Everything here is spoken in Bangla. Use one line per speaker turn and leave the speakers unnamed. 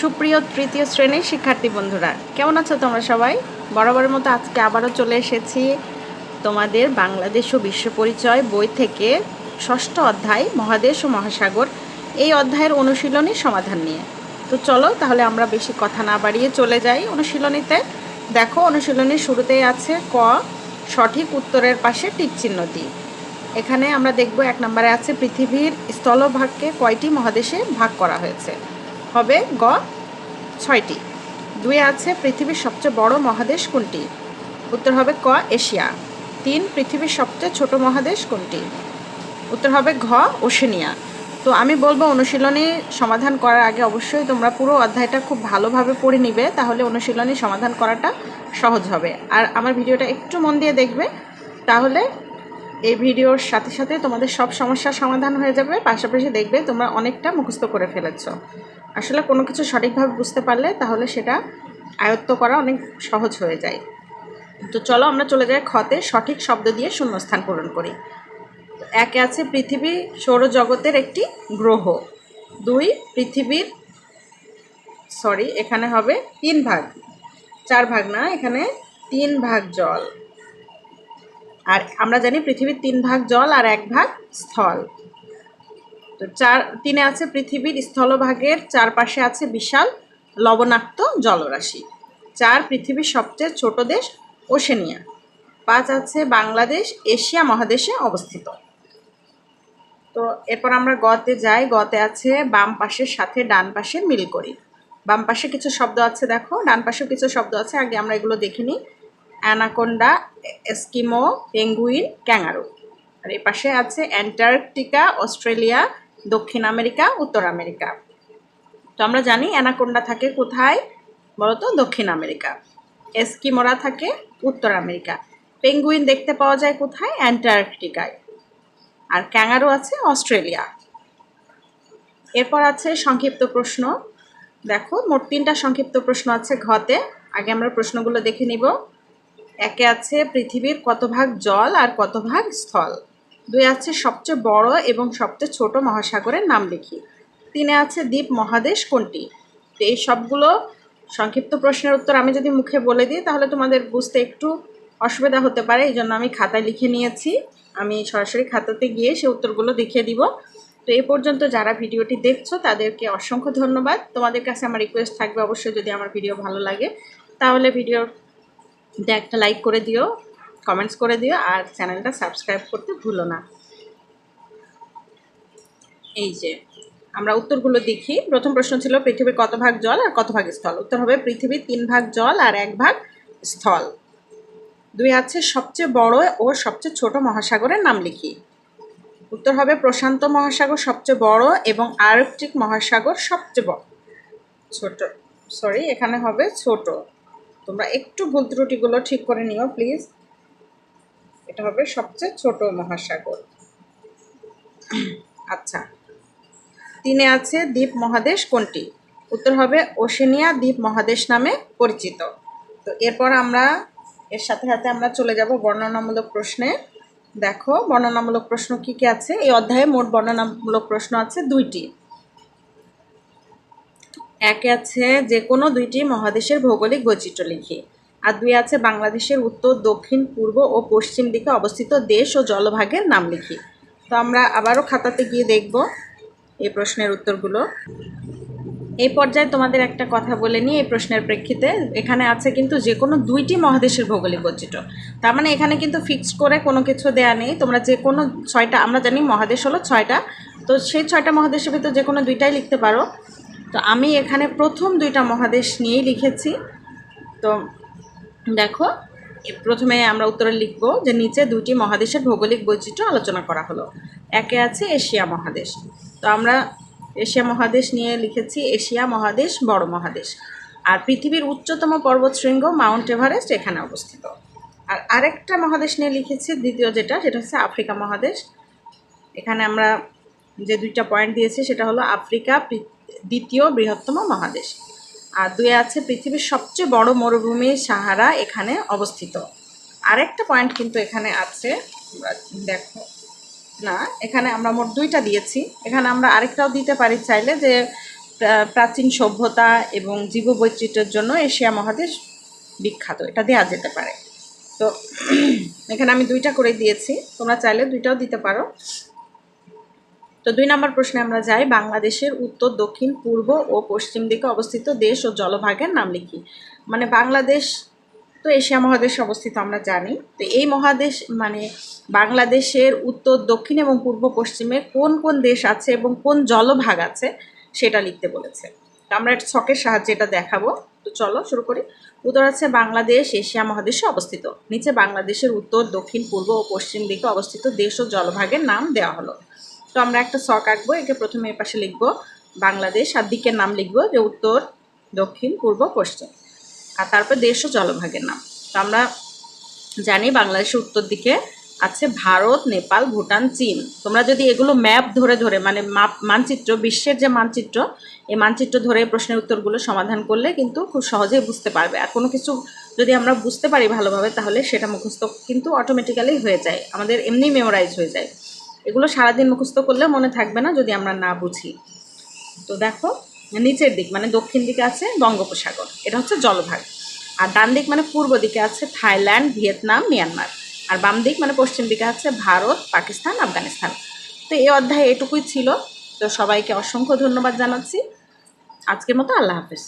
সুপ্রিয় তৃতীয় শ্রেণির শিক্ষার্থী বন্ধুরা, কেমন আছো তোমরা সবাই? বরাবরের মতো আজকে আবারও চলে এসেছি তোমাদের বাংলাদেশ ও বিশ্ব পরিচয় বই থেকে ষষ্ঠ অধ্যায়, মহাদেশ ও মহাসাগর। এই অধ্যায়ের অনুশীলনী সমাধান নিয়ে। তো চলো তাহলে আমরা বেশি কথা না বাড়িয়ে চলে যাই অনুশীলনীতে। দেখো, অনুশীলনীর শুরুতেই আছে ক, সঠিক উত্তরের পাশে টিক চিহ্ন দিই এখানে আমরা দেখব এক নম্বরে আছে পৃথিবীর স্থলভাগকে কয়টি মহাদেশে ভাগ করা হয়েছে? হবে গ? ছয়টি। দুই আছে পৃথিবীর সবচেয়ে বড় মহাদেশ কোনটি? উত্তর হবে ক, এশিয়া। তিন, পৃথিবীর সবচেয়ে ছোট মহাদেশ কোনটি? উত্তর হবে ঘ, ওশেনিয়া। তো আমি বলব অনুশীলনী সমাধান করার আগে অবশ্যই তোমরা পুরো অধ্যায়টা খুব ভালোভাবে পড়ে নিবে, তাহলে অনুশীলনী সমাধান করাটা সহজ হবে। আর আমার ভিডিওটা একটু মন দিয়ে দেখবে, তাহলে এই ভিডিওর সাথে সাথে তোমাদের সব সমস্যার সমাধান হয়ে যাবে, পাশাপাশি দেখবে তোমরা অনেকটা মুখস্থ করে ফেলেছ। আসলে কোনো কিছু সঠিকভাবে বুঝতে পারলে তাহলে সেটা আয়ত্ত করা অনেক সহজ হয়ে যায়। তো চলো আমরা চলে যাই খতে সঠিক শব্দ দিয়ে শূন্যস্থান পূরণ করি। একে আছে পৃথিবী সৌরজগতের একটি গ্রহ। দুই পৃথিবীর, সরি, এখানে হবে তিন ভাগ। চার ভাগ না, এখানে তিন ভাগ জল। আর আমরা জানি পৃথিবীর তিন ভাগ জল আর এক ভাগ স্থল। তো চার, তিনে আছে পৃথিবীর স্থলভাগের, চারপাশে আছে বিশাল লবণাক্ত জলরাশি। চার, পৃথিবীর সবচেয়ে ছোট দেশ ওশেনিয়া। পাঁচ আছে বাংলাদেশ, এশিয়া মহাদেশে অবস্থিত। তো এরপর আমরা গতে যাই, গতে আছে বাম পাশের সাথে ডান পাশে মিল করি। বাম পাশে কিছু শব্দ আছে, দেখো। ডান পাশেও কিছু শব্দ আছে, আগে আমরা এগুলো দেখে নিই। Anaconda, Eskimo, penguin, kangaroo. আর এই পাশে আছে অ্যান্টার্কটিকা, অস্ট্রেলিয়া দক্ষিণ আমেরিকা, উত্তর আমেরিকা। তো আমরা জানি অ্যানাকোন্ডা থাকে কোথায়? বলতো দক্ষিণ আমেরিকা। এস্কিমোরা থাকে উত্তর আমেরিকা। পেঙ্গুইন দেখতে পাওয়া যায় কোথায়? অ্যান্টার্কটিকায়। আর ক্যাঙ্গারু আছে অস্ট্রেলিয়া। এরপর আছে সংক্ষিপ্ত প্রশ্ন। দেখো, মোট তিনটা সংক্ষিপ্ত প্রশ্ন আছে ঘতে। আগে আমরা প্রশ্নগুলো দেখে নিব। একে আছে পৃথিবীর কত ভাগ জল আর কত ভাগ স্থল? দুই আছে সবচেয়ে বড় এবং সবচেয়ে ছোট মহাসাগরের নাম লিখি। তিনে আছে দ্বীপ মহাদেশ কোনটি? তো এই সবগুলো সংক্ষিপ্ত প্রশ্নের উত্তর আমি যদি মুখে বলে দিই, তাহলে তোমাদের বুঝতে একটু অসুবিধা হতে পারে। এই জন্য আমি খাতায় লিখে নিয়েছি। আমি সরাসরি খাতাতে গিয়ে সে উত্তরগুলো দেখিয়ে দিব। তো এ পর্যন্ত যারা ভিডিওটি দেখছ, তাদেরকে অসংখ্য ধন্যবাদ। তোমাদের কাছে আমার রিকোয়েস্ট থাকবে অবশ্যই যদি আমার ভিডিও ভালো লাগে, তাহলে ভিডিওর একটা লাইক করে দিও। কমেন্টস করে দিও আর চ্যানেলটা সাবস্ক্রাইব করতে ভুলো না। এই যে, আমরা উত্তরগুলো দেখি। প্রথম প্রশ্ন ছিল, পৃথিবীর কত ভাগ জল আর কত ভাগ স্থল? উত্তর হবে পৃথিবীর তিন ভাগ জল আর এক ভাগ স্থল। দুই আছে, সবচেয়ে বড় ও সবচেয়ে ছোট মহাসাগরের নাম লিখি। উত্তর হবে, প্রশান্ত মহাসাগর সবচেয়ে বড় এবং আর্কটিক মহাসাগর সবচেয়ে বড়। ছোট সরি এখানে হবে ছোট। তোমরা একটু ভুল ত্রুটিগুলো ঠিক করে নিও প্লিজ এটা হবে সবচেয়ে ছোট মহাসাগর। আচ্ছা তিনে আছে দ্বীপ মহাদেশ কোনটি? উত্তর হবে ওশেনিয়া দ্বীপ মহাদেশ নামে পরিচিত। তো এরপর আমরা, এর সাথে সাথে আমরা চলে যাব বর্ণনামূলক প্রশ্নে। দেখো, বর্ণনামূলক প্রশ্ন কি কি আছে? এই অধ্যায়ে মোট বর্ণনামূলক প্রশ্ন আছে দুইটি। একে আছে যে কোনো দুইটি মহাদেশের ভৌগোলিক বৈচিত্র্য লিখি। আর দুই আছে বাংলাদেশের উত্তর, দক্ষিণ, পূর্ব ও পশ্চিম দিকে অবস্থিত দেশ ও জলভাগের নাম লিখি। তো আমরা আবারও খাতাতে গিয়ে দেখব এই প্রশ্নের উত্তরগুলো। এই পর্যায়ে তোমাদের একটা কথা বলে নিই এই প্রশ্নের প্রেক্ষিতে। এখানে আছে কিন্তু যে কোনো দুইটি মহাদেশের ভৌগোলিক বৈচিত্র্য। তার মানে এখানে কিন্তু ফিক্সড করে কোনো কিছু দেয়া নেই। তোমরা যে কোনো ছয়টা, আমরা জানি মহাদেশ হলো ছয়টা। তো সেই ছয়টা মহাদেশের ভিতর যে কোনো দুইটাই লিখতে পারো। তো আমি এখানে প্রথম দুইটা মহাদেশ নিয়েই লিখেছি। তো দেখো প্রথমে আমরা উত্তরে লিখব যে নিচে দুটি মহাদেশের ভৌগোলিক বৈচিত্র্য আলোচনা করা হলো। একে আছে এশিয়া মহাদেশ। তো আমরা এশিয়া মহাদেশ নিয়ে লিখেছি এশিয়া মহাদেশ, বড় মহাদেশ। আর পৃথিবীর উচ্চতম পর্বত শৃঙ্গ মাউন্ট এভারেস্ট এখানে অবস্থিত। আর আরেকটা মহাদেশ নিয়ে লিখেছি, দ্বিতীয় যেটা, সেটা হচ্ছে আফ্রিকা মহাদেশ। এখানে আমরা যে দুইটা পয়েন্ট দিয়েছি, সেটা হলো আফ্রিকা দ্বিতীয় বৃহত্তম মহাদেশ। আর দুই আছে পৃথিবীর সবচেয়ে বড় মরুভূমি সাহারা এখানে অবস্থিত। আরেকটা পয়েন্ট কিন্তু এখানে আছে দেখো, না, এখানে আমরা মোট দুইটা দিয়েছি। এখানে আমরা আরেকটাও দিতে পারি চাইলে যে প্রাচীন সভ্যতা এবং জীববৈচিত্র্যের জন্য এশিয়া মহাদেশ বিখ্যাত। এটা দেওয়া যেতে পারে। তো, এখানে আমি দুইটা করে দিয়েছি। তোমরা চাইলে দুইটাও দিতে পারো। তো দুই নম্বর প্রশ্নে আমরা যাই, বাংলাদেশের উত্তর, দক্ষিণ, পূর্ব ও পশ্চিম দিকে অবস্থিত দেশ ও জলভাগের নাম লিখি। মানে বাংলাদেশ তো এশিয়া মহাদেশে অবস্থিত, আমরা জানি। তো এই মহাদেশ মানে বাংলাদেশের উত্তর, দক্ষিণ এবং পূর্ব পশ্চিমে কোন কোন দেশ আছে এবং কোন জলভাগ আছে সেটা লিখতে বলেছে। আমরা ছকের সাহায্যে এটা দেখাবো। তো চলো শুরু করি। উত্তর আছে বাংলাদেশ, এশিয়া মহাদেশে অবস্থিত। নিচে বাংলাদেশের উত্তর, দক্ষিণ, পূর্ব ও পশ্চিম দিকে অবস্থিত দেশ ও জলভাগের নাম দেওয়া হলো। তো আমরা একটা ছক আঁকবো, একে প্রথমে এ পাশে লিখব বাংলাদেশ, আর দিকের নাম লিখব যে উত্তর, দক্ষিণ, পূর্ব, পশ্চিম। আর তারপর দেশ ও জলভাগের নাম। তো আমরা জানি বাংলাদেশের উত্তর দিকে আছে ভারত, নেপাল, ভুটান, চীন। তোমরা যদি এগুলো ম্যাপ ধরে ধরে মানে মাপ মানচিত্র, বিশ্বের যে মানচিত্র, এই মানচিত্র ধরে প্রশ্নের উত্তরগুলো সমাধান করলে কিন্তু খুব সহজেই বুঝতে পারবে। আর কোনো কিছু যদি আমরা বুঝতে পারি ভালোভাবে, তাহলে সেটা মুখস্থ কিন্তু অটোমেটিক্যালি হয়ে যায়। আমাদের এমনি মেমোরাইজ হয়ে যায়। এগুলো সারাদিন মুখস্থ করলে মনে থাকবে না যদি আমরা না বুঝি। তো দেখো, নিচের দিক মানে দক্ষিণ দিকে আছে বঙ্গোপসাগর, এটা হচ্ছে জলভাগ। আর ডান দিক মানে পূর্ব দিকে আছে থাইল্যান্ড, ভিয়েতনাম, মিয়ানমার। আর বাম দিক মানে পশ্চিম দিকে আছে ভারত, পাকিস্তান, আফগানিস্তান। তো এই অধ্যায়ে এটুকুই ছিল। তো সবাইকে অসংখ্য ধন্যবাদ জানাচ্ছি। আজকের মতো আল্লাহ হাফেজ।